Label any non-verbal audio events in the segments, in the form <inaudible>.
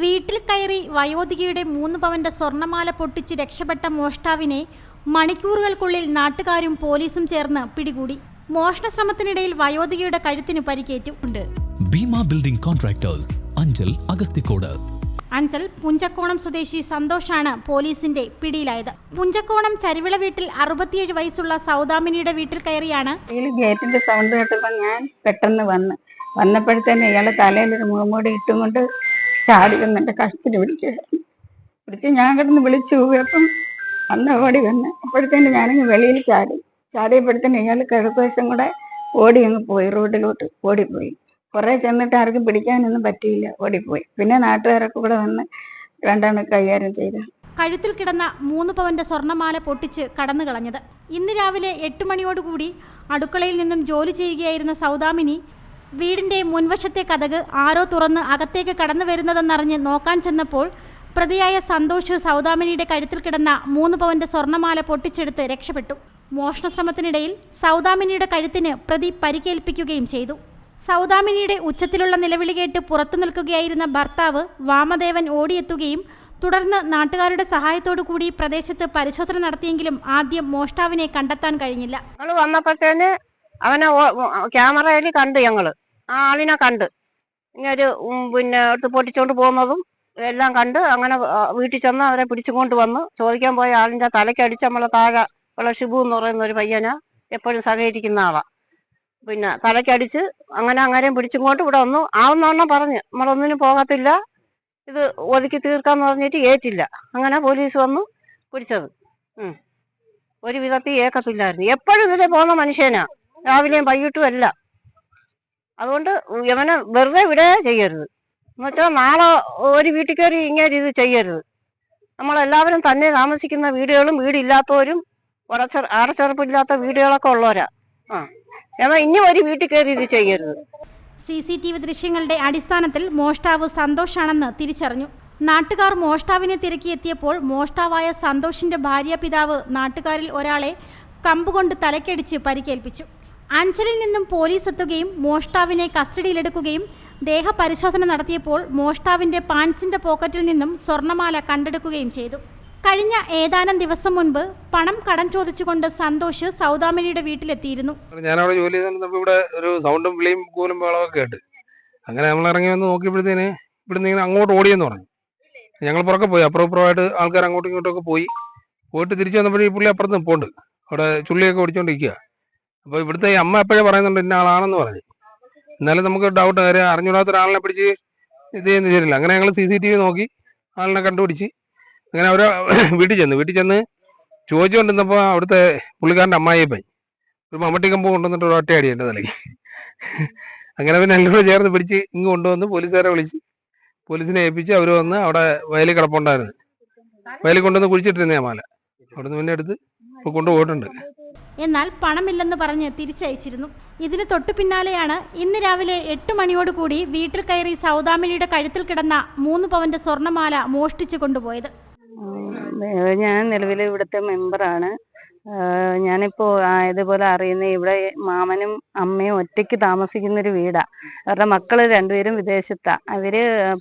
വീട്ടിൽ കയറി വയോധികയുടെ മൂന്ന് പവന്റെ സ്വർണമാല പൊട്ടിച്ച് രക്ഷപ്പെട്ട മോഷ്ടാവിനെ മണിക്കൂറുകൾക്കുള്ളിൽ നാട്ടുകാരും പോലീസും ചേർന്ന് പിടികൂടി. മോഷണ ശ്രമത്തിനിടയിൽ വയോധികയുടെ കഴുത്തിന് പരിക്കേറ്റു. ഉണ്ട്. Bhima building contractors Anchal Agasthikode. Anchal Punchakkonam സ്വദേശി സന്തോഷാണ് പോലീസിന്റെ പിടിയിലായത്. പുഞ്ചക്കോണം ചരുവിള വീട്ടിൽ അറുപത്തിയേഴ് വയസ്സുള്ള സൗദാമിനിയുടെ വീട്ടിൽ കയറിയാണ്. ഗേറ്റിന്റെ സൗണ്ട് കേട്ടപ്പോൾ ഞാൻ പെട്ടെന്ന് വന്ന്. വന്നപ്പോഴത്തേന് ഇയാൾ തലയിൽ ഒരു മുഖംമൂടി ഇട്ടും കൊണ്ട് ചാടി വന്ന് എന്റെ കഴുത്തിൽ പിടിക്കുകയായിരുന്നു. പിടിച്ച് ഞാൻ കിടന്ന് വിളിച്ചു അപ്പം അന്ന് ഓടി വന്ന് അപ്പോഴത്തേന് ഞാനങ്ങ് വെളിയിൽ ചാടി. ചാടിയപ്പോഴത്തേന് ഇയാൾ കിഴക്കുവശം കൂടെ ഓടി അങ്ങ് പോയി റോഡിലോട്ട് ഓടിപ്പോയി. കുറേ ചെന്നിട്ട് ആർക്കും പിടിക്കാനൊന്നും പറ്റിയില്ല ഓടിപ്പോയി. പിന്നെ നാട്ടുകാരൊക്കെ കൂടെ വന്ന് രണ്ടാണ് കൈകാര്യം ചെയ്തത് കഴുത്തിൽ കിടന്ന മൂന്ന് പവന്റെ സ്വർണമാല പൊട്ടിച്ച് കടന്നു കളഞ്ഞത്. ഇന്ന് രാവിലെ എട്ട് മണിയോടുകൂടി അടുക്കളയിൽ നിന്നും ജോലി ചെയ്യുകയായിരുന്ന സൗദാമിനി വീടിന്റെ മുൻവശത്തെ കഥക് ആരോ തുറന്ന് അകത്തേക്ക് കടന്നു വരുന്നതെന്നറിഞ്ഞ് നോക്കാൻ ചെന്നപ്പോൾ പ്രതിയായ സന്തോഷ് സൗദാമിനിയുടെ കഴുത്തിൽ കിടന്ന മൂന്ന് പവന്റെ സ്വർണമാല പൊട്ടിച്ചെടുത്ത് രക്ഷപ്പെട്ടു. മോഷണശ്രമത്തിനിടയിൽ സൗദാമിനിയുടെ കഴുത്തിന് പ്രതി പരിക്കേൽപ്പിക്കുകയും ചെയ്തു. സൗദാമിനിയുടെ ഉച്ചത്തിലുള്ള നിലവിളി കേട്ട് പുറത്തു നിൽക്കുകയായിരുന്ന ഭർത്താവ് വാമദേവൻ ഓടിയെത്തുകയും തുടർന്ന് നാട്ടുകാരുടെ സഹായത്തോടു കൂടി പ്രദേശത്ത് പരിശോധന നടത്തിയെങ്കിലും ആദ്യം മോഷ്ടാവിനെ കണ്ടെത്താൻ കഴിഞ്ഞില്ല. വന്നപ്പോഴത്തേന് അവനെ ക്യാമറയിൽ കണ്ടു ഞങ്ങൾ. ആളിനെ കണ്ട്. ഇങ്ങൊരു പിന്നെ എടുത്ത് പൊട്ടിച്ചോണ്ട് പോകുന്നതും എല്ലാം കണ്ട് അങ്ങനെ വീട്ടിൽ ചെന്ന് അവരെ പിടിച്ചുകൊണ്ട് വന്ന് ചോദിക്കാൻ പോയ ആളിന്റെ തലക്കടിച്ച് നമ്മളെ താഴെ ഉള്ള ഷിബു എന്ന് പറയുന്ന ഒരു പയ്യന എപ്പോഴും സഹകരിക്കുന്ന ആളാ. പിന്നെ തലക്കടിച്ച് അങ്ങനെ അങ്ങനെയും പിടിച്ചുകൊണ്ട് ഇവിടെ വന്നു. ആവുന്നവണ്ണം പറഞ്ഞ് നമ്മളൊന്നിനും പോകത്തില്ല ഇത് ഒതുക്കി തീർക്കാന്ന് പറഞ്ഞിട്ട് ഏറ്റില്ല. അങ്ങനെ പോലീസ് വന്നു പിടിച്ചത്. ഒരു വിധത്തിൽ ഏക്കത്തില്ലായിരുന്നു. എപ്പോഴും ഇതിലെ പോകുന്ന മനുഷ്യനാ. രാവിലെയും വൈകിട്ടും അല്ല അതുകൊണ്ട് യവനെ വെറുതെ ഇവിടെ ചെയ്യരുത്. എന്നുവെച്ചാൽ നാളെ ഒരു വീട്ടിൽ കയറി ഇങ്ങനെ ഇത് ചെയ്യരുത്. നമ്മളെല്ലാവരും തന്നെ താമസിക്കുന്ന വീടുകളും വീടില്ലാത്തവരും ഉറച്ച അടച്ചുറപ്പില്ലാത്ത വീടുകളൊക്കെ ഉള്ളവരാ. ആ. ഇനി ഒരു വീട്ടിൽ കയറി ഇത് ചെയ്യരുത്. സി സി ടി വി ദൃശ്യങ്ങളുടെ അടിസ്ഥാനത്തിൽ മോഷ്ടാവ് സന്തോഷാണെന്ന് തിരിച്ചറിഞ്ഞു. നാട്ടുകാർ മോഷ്ടാവിനെ തിരക്കിയെത്തിയപ്പോൾ മോഷ്ടാവായ സന്തോഷിന്റെ ഭാര്യ പിതാവ് നാട്ടുകാരിൽ ഒരാളെ കമ്പുകൊണ്ട് തലക്കടിച്ച് പരിക്കേൽപ്പിച്ചു. അഞ്ചലിൽ നിന്നും പോലീസ് എത്തുകയും മോഷ്ടാവിനെ കസ്റ്റഡിയിലെടുക്കുകയും ദേഹപരിശോധന നടത്തിയപ്പോൾ മോഷ്ടാവിന്റെ പാൻസിന്റെ പോക്കറ്റിൽ നിന്നും സ്വർണമാല കണ്ടെടുക്കുകയും ചെയ്തു. കഴിഞ്ഞ ഏതാനും ദിവസം മുൻപ് പണം കടം ചോദിച്ചുകൊണ്ട് സന്തോഷ് സൗദാമിനിയുടെ വീട്ടിലെത്തിയിരുന്നു. ഞാനവിടെ ജോലി ചെയ്തപ്പോൾ ഇവിടെ ഒരു സൗണ്ടും വിളിയും കൂലും ബഹളമൊക്കെ കേട്ട്. അങ്ങനെ നമ്മൾ ഇറങ്ങി വന്ന് നോക്കിയപ്പോഴത്തേന് ഇവിടുന്ന് ഇങ്ങനെ അങ്ങോട്ട് ഓടിയെന്ന് പറഞ്ഞു. ഞങ്ങൾ പുറക്കെ പോയി. അപ്പുറം ആൾക്കാർ അങ്ങോട്ടും ഇങ്ങോട്ടും ഒക്കെ പോയി. പോയിട്ട് തിരിച്ചു വന്നപ്പോഴേ ഈ പുള്ളി അപ്പുറത്ത് നിൽപ്പുണ്ട് അവിടെ ചുള്ളിയൊക്കെ ഓടിച്ചോണ്ടിരിക്കുക അപ്പോൾ ഇവിടുത്തെ ഈ അമ്മ എപ്പോഴേ പറയുന്നുണ്ട് ഇന്ന ആളാണെന്ന് പറഞ്ഞു. എന്നാലും നമുക്ക് ഡൗട്ട് കാര്യം അറിഞ്ഞൂടാത്ത ഒരാളിനെ പിടിച്ച് ഇത് ചെയ്യുന്ന ശരിയില്ല അങ്ങനെ ഞങ്ങൾ സി സി ടി വി നോക്കി ആളിനെ കണ്ടുപിടിച്ച് അങ്ങനെ അവരെ <coughs> വീട്ടിൽ ചെന്ന്. വീട്ടിൽ ചെന്ന് ചോദിച്ചുകൊണ്ടിരുന്നപ്പോൾ അവിടുത്തെ പുള്ളിക്കാരന്റെ അമ്മായിയെ പോയി. ഒരു മമ്മട്ടി കമ്പ് കൊണ്ടുവന്നിട്ട് ഒരു ഒറ്റയടി എന്റെ തലയ്ക്ക്. അങ്ങനെ പിന്നെ എല്ലാം കൂടെ ചേർന്ന് പിടിച്ച് ഇങ്ങ് കൊണ്ടുവന്ന് പോലീസുകാരെ വിളിച്ച് പോലീസിനെ ഏൽപ്പിച്ച് അവർ വന്ന് അവിടെ വയലിൽ കിടപ്പുണ്ടായിരുന്നു. വയലിൽ കൊണ്ടുവന്ന് കുഴിച്ചിട്ടിരുന്നേ മാല. അവിടുന്ന് പിന്നെ എടുത്ത് ഇപ്പോൾ കൊണ്ടുപോയിട്ടുണ്ട്. എന്നാൽ പണമില്ലെന്ന് പറഞ്ഞ് തിരിച്ചയച്ചിരുന്നു. ഇതിന് തൊട്ടു പിന്നാലെയാണ് ഇന്ന് രാവിലെ എട്ട് മണിയോടുകൂടി വീട്ടിൽ കയറി സൗദാമിനിയുടെ കഴുത്തിൽ കിടന്ന മൂന്ന് പവന്റെ സ്വർണമാല മോഷ്ടിച്ചു കൊണ്ടുപോയത്. ഞാൻ നിലവിൽ ഇവിടുത്തെ മെമ്പറാണ് ഞാനിപ്പോ ഇതുപോലെ അറിയുന്ന ഇവിടെ മാമനും അമ്മയും ഒറ്റയ്ക്ക് താമസിക്കുന്ന ഒരു വീടാ. അവരുടെ മക്കൾ രണ്ടുപേരും വിദേശത്താ. അവർ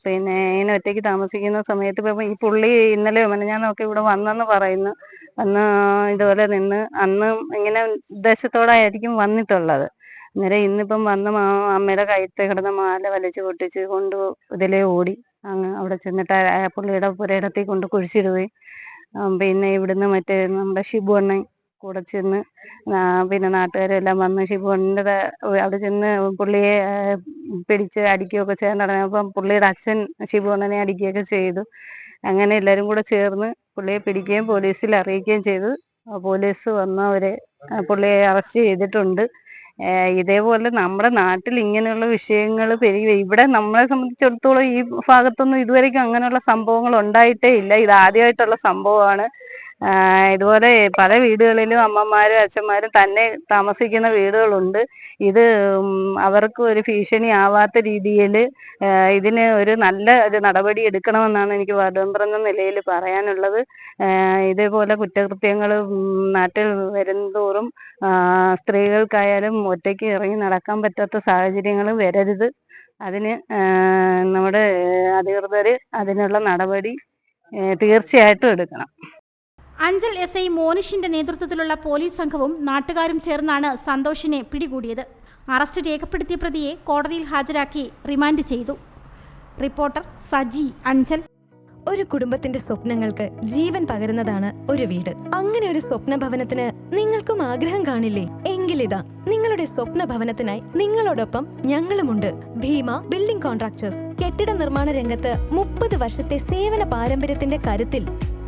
പിന്നെ ഇങ്ങനെ ഒറ്റയ്ക്ക് താമസിക്കുന്ന സമയത്ത് ഇപ്പൊ ഈ പുള്ളി ഇന്നലെ മനഞ്ഞാന്നൊക്കെ ഇവിടെ വന്നെന്ന് പറയുന്നു. വന്ന് ഇതുപോലെ നിന്ന് അന്ന് ഇങ്ങനെ ഉദ്ദേശത്തോടായിരിക്കും വന്നിട്ടുള്ളത്. അന്നേരം ഇന്നിപ്പം വന്ന് അമ്മയുടെ കഴുത്തെ കിടന്ന മാല വലിച്ചു പൊട്ടിച്ച് കൊണ്ട് ഇതിലേ ഓടി. അങ്ങ് അവിടെ ചെന്നിട്ട് പുള്ളിയുടെ പുരയിടത്തിൽ കൊണ്ട് കുഴിച്ചിടുകയും പിന്നെ ഇവിടുന്ന് മറ്റേ നമ്മുടെ ഷിബു അണ്ണൻ കൂടെ ചെന്ന് പിന്നെ നാട്ടുകാരെല്ലാം വന്ന് ഷിബു അണ്ണന്റെ അവിടെ ചെന്ന് പുള്ളിയെ പിടിച്ച് അടിക്കുകയൊക്കെ ചെയ്യാൻ തുടങ്ങി. അപ്പം പുള്ളിയുടെ അച്ഛൻ ഷിബു അണ്ണനെ അടിക്കുകയൊക്കെ ചെയ്തു. അങ്ങനെ എല്ലാവരും കൂടെ ചേർന്ന് പുള്ളിയെ പിടിക്കുകയും പോലീസിൽ അറിയിക്കുകയും ചെയ്തു. പോലീസ് വന്നവരെ പുള്ളിയെ അറസ്റ്റ് ചെയ്തിട്ടുണ്ട്. ഇതേപോലെ നമ്മുടെ നാട്ടിൽ ഇങ്ങനെയുള്ള വിഷയങ്ങൾ പെരുകി ഇവിടെ നമ്മളെ സംബന്ധിച്ചിടത്തോളം ഈ ഭാഗത്തൊന്നും ഇതുവരെയ്ക്കും അങ്ങനെയുള്ള സംഭവങ്ങൾ ഉണ്ടായിട്ടേ ഇല്ല. ഇത് ആദ്യമായിട്ടുള്ള സംഭവമാണ്. ഇതുപോലെ പല വീടുകളിലും അമ്മമാരും അച്ഛന്മാരും തന്നെ താമസിക്കുന്ന വീടുകളുണ്ട്. ഇത് അവർക്ക് ഒരു ഭീഷണി ആവാത്ത രീതിയിൽ ഇതിന് ഒരു നല്ല ഒരു നടപടി എടുക്കണമെന്നാണ് എനിക്ക് വാർഡ് മെമ്പർ എന്ന നിലയിൽ പറയാനുള്ളത്. ഇതേപോലെ കുറ്റകൃത്യങ്ങൾ നാട്ടിൽ വരുംതോറും സ്ത്രീകൾക്കായാലും ഒറ്റയ്ക്ക് ഇറങ്ങി നടക്കാൻ പറ്റാത്ത സാഹചര്യങ്ങൾ വരരുത്. അതിന് നമ്മുടെ അധികൃതർ അതിനുള്ള നടപടി തീർച്ചയായിട്ടും എടുക്കണം. അഞ്ചൽ എസ് ഐ മോനിഷിന്റെ നേതൃത്വത്തിലുള്ള പോലീസ് സംഘവും നാട്ടുകാരും ചേർന്നാണ് സന്തോഷിനെ പിടികൂടിയത്. അറസ്റ്റ് രേഖപ്പെടുത്തിയ പ്രതിയെ കോടതിയിൽ ഹാജരാക്കി റിമാൻഡ് ചെയ്തു. റിപ്പോർട്ടർ സജി അഞ്ചൽ. ഒരു കുടുംബത്തിന്റെ സ്വപ്നങ്ങൾക്ക് ജീവൻ പകരുന്നതാണ് ഒരു വീട്. അങ്ങനെ ഒരു സ്വപ്ന ഭവനത്തിന് നിങ്ങൾക്കും ആഗ്രഹം കാണില്ലേ? എങ്കിലിതാ നിങ്ങളുടെ സ്വപ്ന ഭവനത്തിനായി നിങ്ങളോടൊപ്പം ഞങ്ങളുമുണ്ട്. Bhima building contractors. കെട്ടിട നിർമ്മാണ രംഗത്ത് മുപ്പത് വർഷത്തെ സേവന പാരമ്പര്യത്തിന്റെ കരുത്തിൽ